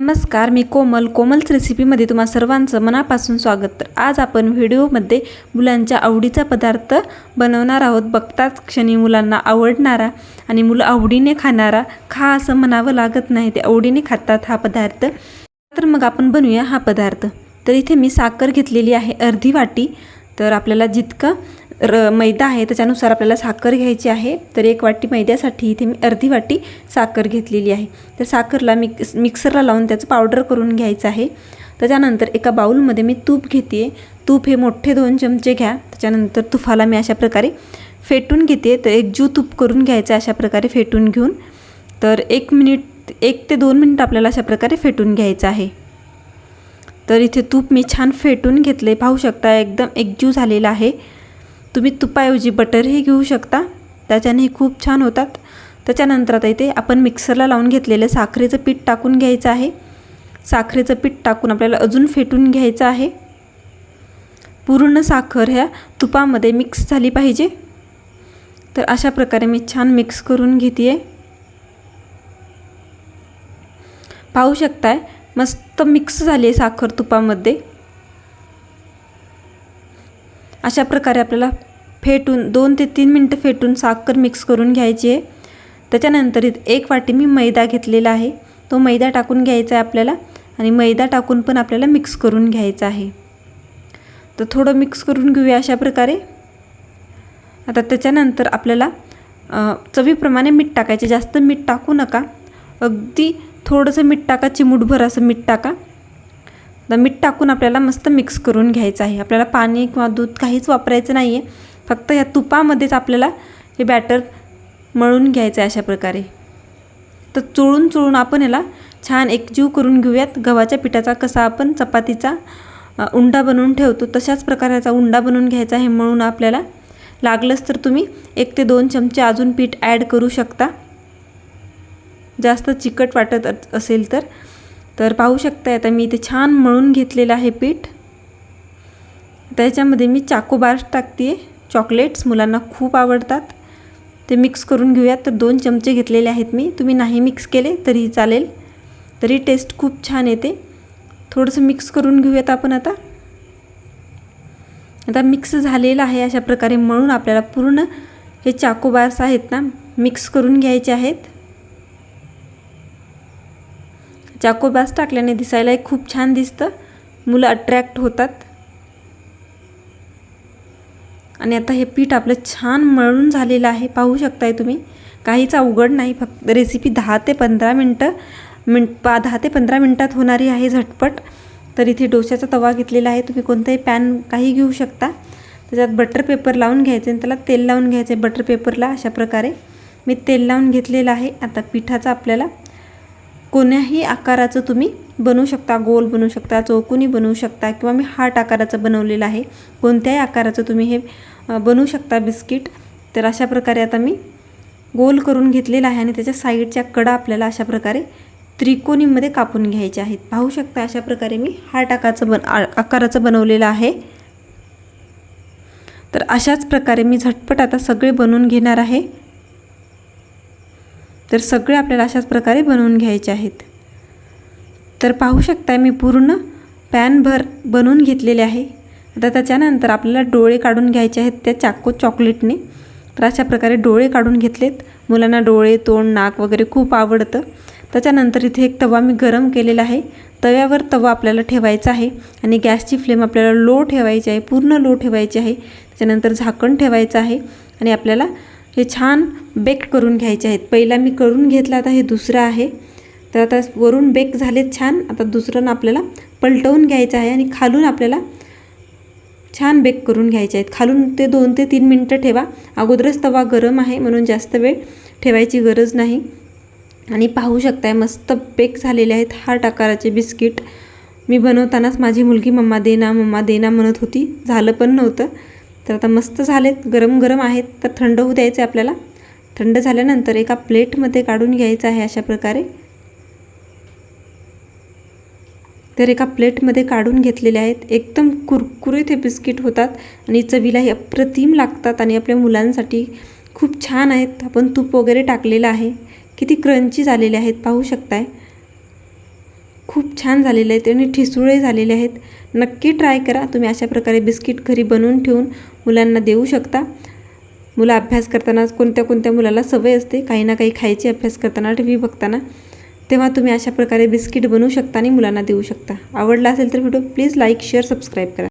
नमस्कार मी कोमल. कोमल्स रेसिपीमध्ये तुम्हा सर्वांचं मनापासून स्वागत. तर आज आपण व्हिडिओमध्ये मुलांच्या आवडीचा पदार्थ बनवणार आहोत. बघताच क्षणी मुलांना आवडणारा आणि मुलं आवडीने खाणारा खा असं म्हणावं लागत नाही ते आवडीने खातात हा पदार्थ. तर मग आपण बनवूया हा पदार्थ. तर इथे मी साखर घेतलेली आहे अर्धी वाटी. तर आपल्याला जितकं र मैदा आहे त्याच्यानुसार आपल्याला साखर घ्यायची आहे. तर एक वाटी मैद्यासाठी इथे मी अर्धी वाटी साखर घेतलेली आहे. तर साखरला मिक्स मिक्सरला लावून त्याचं पावडर करून घ्यायचं आहे. त्याच्यानंतर एका बाऊलमध्ये मी तूप घेते. तूप हे मोठे दोन चमचे घ्या. त्याच्यानंतर तुफाला मी अशा प्रकारे फेटून घेते. तर एक जू तूप करून घ्यायचं अशा प्रकारे फेटून घेऊन. तर एक मिनिट एक ते दोन मिनिट आपल्याला अशा प्रकारे फेटून घ्यायचं आहे. तर इथे तूप मी छान फेटून घेतले पाहू शकता एकदम एकजीव झालेला आहे. तुम्ही तुपाऐवजी बटरही घेऊ शकता. त्याच्यानेही खूप छान होतात. त्याच्यानंतर आता इथे आपण मिक्सरला लावून घेतलेलं साखरेचं पीठ टाकून घ्यायचं आहे. साखरेचं पीठ टाकून आपल्याला अजून फेटून घ्यायचं आहे. पूर्ण साखर ह्या तुपामध्ये मिक्स झाली पाहिजे. तर अशा प्रकारे मी छान मिक्स करून घेते आहे पाहू शकताय मस्त मिक्स झाली आहे साखर तुपामध्ये. अशा प्रकारे आपल्याला फेटून दोन ते तीन मिनटं फेटून साखर मिक्स करून घ्यायची आहे. त्याच्यानंतर एक वाटी मी मैदा घेतलेला आहे. तो मैदा टाकून घ्यायचा आहे आपल्याला आणि मैदा टाकून पण आपल्याला मिक्स करून घ्यायचा आहे. तर थोडं मिक्स करून घेऊया अशा प्रकारे. आता त्याच्यानंतर आपल्याला चवीप्रमाणे मीठ टाकायचे. जास्त मीठ टाकू नका. अगदी थोडंसं मीठ टाका चिमूटभर असं मीठ टाका. तर मीठ टाकून आपल्याला मस्त मिक्स करून घ्यायचं आहे. आपल्याला पाणी किंवा दूध काहीच वापरायचं नाही आहे फक्त ह्या तुपामध्येच आपल्याला हे बॅटर मळून घ्यायचं आहे अशा प्रकारे. तर चोळून चोळून आपण याला छान एकजीव करून घेऊयात. गव्हाच्या पिठाचा कसा आपण चपातीचा उंडा बनवून ठेवतो तशाच प्रकाराचा उंडा बनवून घ्यायचा आहे. म्हणून आपल्याला लागलंच तर तुम्ही एक ते दोन चमचे अजून पीठ ॲड करू शकता. जास्त चिकट वाटत असेल तर तर पाहू शकता आता मी इथे छान मळून घेतलेलं आहे पीठ. त्याच्यामध्ये मी चाकोबार टाकते आहे चॉकलेट्स मुलांना खूप आवडतात. ते मिक्स करून घेऊयात. तर दोन चमचे घेतलेले आहेत मी. तुम्ही नाही मिक्स केले तरी चालेल. तरी टेस्ट खूप छान येते. थोडंसं मिक्स करून घेऊयात आपण आता. आता मिक्स झालेलं आहे अशा प्रकारे मळून आपल्याला पूर्ण हे चाकोबार्स आहेत ना मिक्स करून घ्यायचे आहेत. चाकोबास टाकल्याने दिसायलाही खूप छान दिसतं. मुलं अट्रॅक्ट होतात. आणि आता हे पीठ आपलं छान मळून झालेलं आहे. पाहू शकताय तुम्ही. काहीच अवघड नाही. फक्त रेसिपी दहा ते पंधरा मिनटं मिन पा दहा ते पंधरा मिनटात होणारी आहे झटपट. तर इथे डोश्याचा तवा घेतलेला आहे. तुम्ही कोणताही पॅन काही घेऊ शकता. त्याच्यात बटर पेपर लावून घ्यायचे आणि त्याला तेल लावून घ्यायचे बटर पेपरला अशा प्रकारे. मी तेल लावून घेतलेलं आहे. आता पिठाचा आपल्याला कोण्याही आकाराचं तुम्ही बनवू शकता गोल बनवू शकता चौकोनी बनवू शकता किंवा मी हार्ट आकाराचं बनवलेलं आहे कोणत्याही आकाराचं तुम्ही हे बनवू शकता बिस्किट. तर अशा प्रकारे आता मी गोल करून घेतलेलं आहे आणि त्याच्या साईडच्या कडा आपल्याला अशा प्रकारे त्रिकोणीमध्ये कापून घ्यायचे आहेत. पाहू शकता अशा प्रकारे मी हार्ट आकाराचं बन आकाराचं बनवलेलं आहे. तर अशाच प्रकारे मी झटपट आता सगळे बनवून घेणार आहे. तर सगळे आपल्याला अशाच प्रकारे बनवून घ्यायचे आहेत. तर पाहू शकता मी पूर्ण पॅनभर बनवून घेतलेले आहे. आता त्याच्यानंतर आपल्याला डोळे काढून घ्यायचे आहेत त्या चाको चॉकलेटने. तर अशा प्रकारे डोळे काढून घेतलेत. मुलांना डोळे तोंड नाक वगैरे खूप आवडतं. त्याच्यानंतर इथे एक तवा मी गरम केलेला आहे. तव्यावर तवा आपल्याला ठेवायचा आहे आणि गॅसची फ्लेम आपल्याला लो ठेवायची आहे पूर्ण लो ठेवायची आहे. त्याच्यानंतर झाकण ठेवायचं आहे आणि आपल्याला हे छान बेक करून घ्यायचे आहेत. पहिला मी करून घेतला आता हे दुसरं आहे. तर आता वरून बेक झालेत छान. आता दुसरं आपल्याला पलटवून घ्यायचं आहे आणि खालून आपल्याला छान बेक करून घ्यायचे आहेत. खालून ते दोन ते तीन मिनटं ठेवा. अगोदरच तवा गरम आहे म्हणून जास्त वेळ ठेवायची गरज नाही. आणि पाहू शकताय मस्त बेक झालेले आहेत हार्ट आकाराचे बिस्किट. मी बनवतानाच माझी मुलगी मम्मा देना मम्मा देना म्हणत होती. झालं पण नव्हतं. तर आता मस्त झालेत गरम गरम आहेत तर थंड होऊ द्यायचे आपल्याला. थंड झाल्यानंतर एका प्लेटमध्ये काढून घ्यायचं आहे अशा प्रकारे. तर एका प्लेटमध्ये काढून घेतलेले आहेत. एकदम कुरकुरीत हे बिस्किट होतात आणि चवीलाही अप्रतिम लागतात आणि आपल्या मुलांसाठी खूप छान आहेत. आपण तूप वगैरे टाकलेलं आहे. किती क्रंची झालेले आहेत पाहू शकताय. खूप छान झालेले आहेत आणि ठिसूळे झालेले आहेत. नक्की ट्राय करा. तुम्ही अशा प्रकारे बिस्किट घरी बनवून ठेवून मुलांना देऊ शकता. मुलं अभ्यास करताना कोणत्या कोणत्या मुलाला सवय असते काही ना काही खायची अभ्यास करताना टी व्ही बघताना तेव्हा तुम्ही अशा प्रकारे बिस्किट बनवू शकता आणि मुलांना देऊ शकता. आवडला असेल तर video please like share subscribe करा.